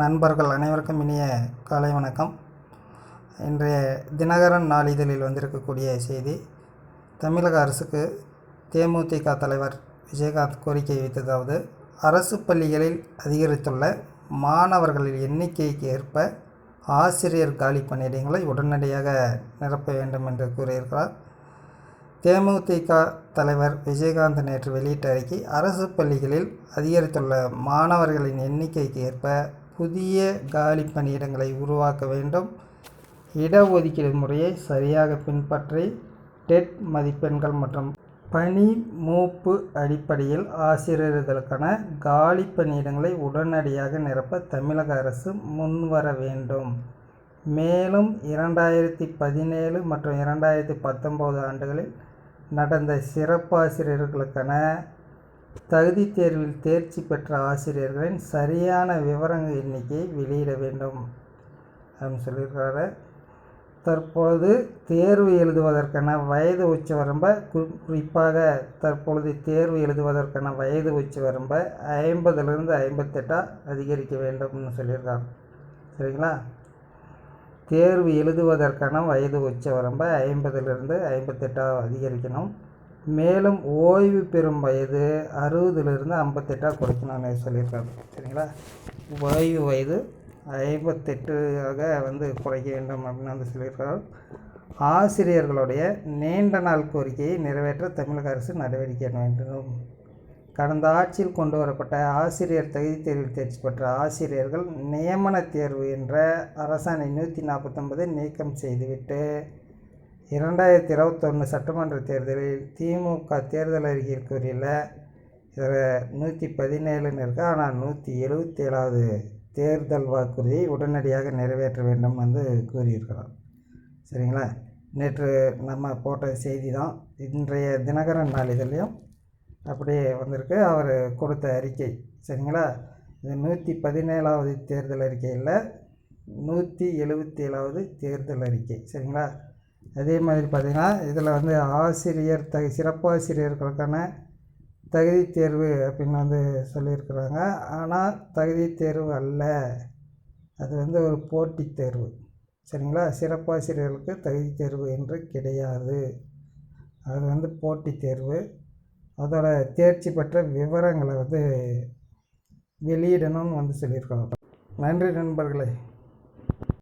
நண்பர்கள் அனைவருக்கும் இனிய காலை வணக்கம். இன்றைய தினகரன் நாளிதழில் வந்திருக்கக்கூடிய செய்தி தமிழக அரசுக்கு தேமுதிக தலைவர் விஜயகாந்த் கோரிக்கை வைத்ததாவது அரசு பள்ளிகளில் அதிகரித்துள்ள மாணவர்களின் எண்ணிக்கைக்கு ஏற்ப ஆசிரியர் காலி பணியிடங்களை உடனடியாக நிரப்ப வேண்டும் என்று கூறியிருக்கிறார். தேமுதிக தலைவர் விஜயகாந்த் நேற்று வெளியிட்ட அறிக்கை அரசு பள்ளிகளில் அதிகரித்துள்ள மாணவர்களின் எண்ணிக்கைக்கு ஏற்ப புதிய காலி பணியிடங்களை உருவாக்க வேண்டும். இடஒதுக்கீடு முறையை சரியாக பின்பற்றி டெட் மதிப்பெண்கள் மற்றும் பணி மூப்பு அடிப்படையில் ஆசிரியர்களுக்கான காலி பணியிடங்களை உடனடியாக நிரப்ப தமிழக அரசு முன்வர வேண்டும். மேலும் இரண்டாயிரத்தி பதினேழு மற்றும் இரண்டாயிரத்தி பத்தொம்போது ஆண்டுகளில் நடந்த சிறப்பாசிரியர்களுக்கான தகுதி தேர்வில் தேர்ச்சி பெற்ற ஆசிரியர்களின் சரியான விவரங்கள் எண்ணிக்கையை வெளியிட வேண்டும் அப்படின்னு சொல்லியிருக்காரு. தற்பொழுது தேர்வு எழுதுவதற்கான வயது உச்சவரம்பை கு குறிப்பாக தற்பொழுது தேர்வு எழுதுவதற்கான வயது உச்சவரம்பை ஐம்பதுலேருந்து ஐம்பத்தெட்டாக அதிகரிக்க வேண்டும்னு சொல்லியிருக்காங்க சரிங்களா? தேர்வு எழுதுவதற்கான வயது உச்சவரம்பை ஐம்பதுலேருந்து ஐம்பத்தெட்டாக அதிகரிக்கணும். மேலும் ஓய்வு பெறும் வயது அறுபதுலேருந்து ஐம்பத்தெட்டாக கொடுக்கணும்னு சொல்லியிருக்காங்க சரிங்களா? ஓய்வு வயது ஐம்பத்தெட்டுக்காக வந்து குறைக்க வேண்டும் அப்படின்னு வந்து சொல்லியிருக்காங்க ஆசிரியர்களுடைய நீண்ட நாள் கோரிக்கையை நிறைவேற்ற தமிழக அரசு நடவடிக்கை வேண்டும். கடந்த ஆட்சியில் கொண்டு வரப்பட்ட ஆசிரியர் தகுதி தேர்வில் தேர்ச்சி பெற்ற ஆசிரியர்கள் நியமன தேர்வு என்ற அரசாணை நூற்றி நாற்பத்தொன்பதை நீக்கம் செய்துவிட்டு இரண்டாயிரத்தி இருபத்தொன்று சட்டமன்ற தேர்தலில் திமுக தேர்தல் அறிக்கை கூறியுள்ள இதில் நூற்றி பதினேழுன்னு இருக்கு. ஆனால் நூற்றி எழுபத்தி ஏழாவது தேர்தல் வாக்குறுதியை உடனடியாக நிறைவேற்ற வேண்டும் வந்து கூறியிருக்கிறார். சரிங்களா? நேற்று நம்ம போட்ட செய்தி தான் இன்றைய தினகரன் நாளிதழையும் அப்படியே வந்திருக்கு. அவர் கொடுத்த அறிக்கை. சரிங்களா? இது நூற்றி பதினேழாவது தேர்தல் அறிக்கையில் நூற்றி எழுபத்தி ஏழாவது தேர்தல் அறிக்கை. சரிங்களா? அதே மாதிரி பார்த்திங்கன்னா இதில் வந்து ஆசிரியர் தகு சிறப்பாசிரியர்களுக்கான தகுதி தேர்வு அப்படின்னு வந்து சொல்லியிருக்கிறாங்க. ஆனால் தகுதி தேர்வு அல்ல. அது வந்து ஒரு போட்டித் தேர்வு. சரிங்களா? சிறப்பாசிரியர்களுக்கு தகுதி தேர்வு என்று கிடையாது. அது வந்து போட்டித் தேர்வு. அதோட தேர்ச்சி பெற்ற விவரங்களை வந்து வெளியிடணும்னு வந்து சொல்லியிருக்காங்க. நன்றி நண்பர்களே.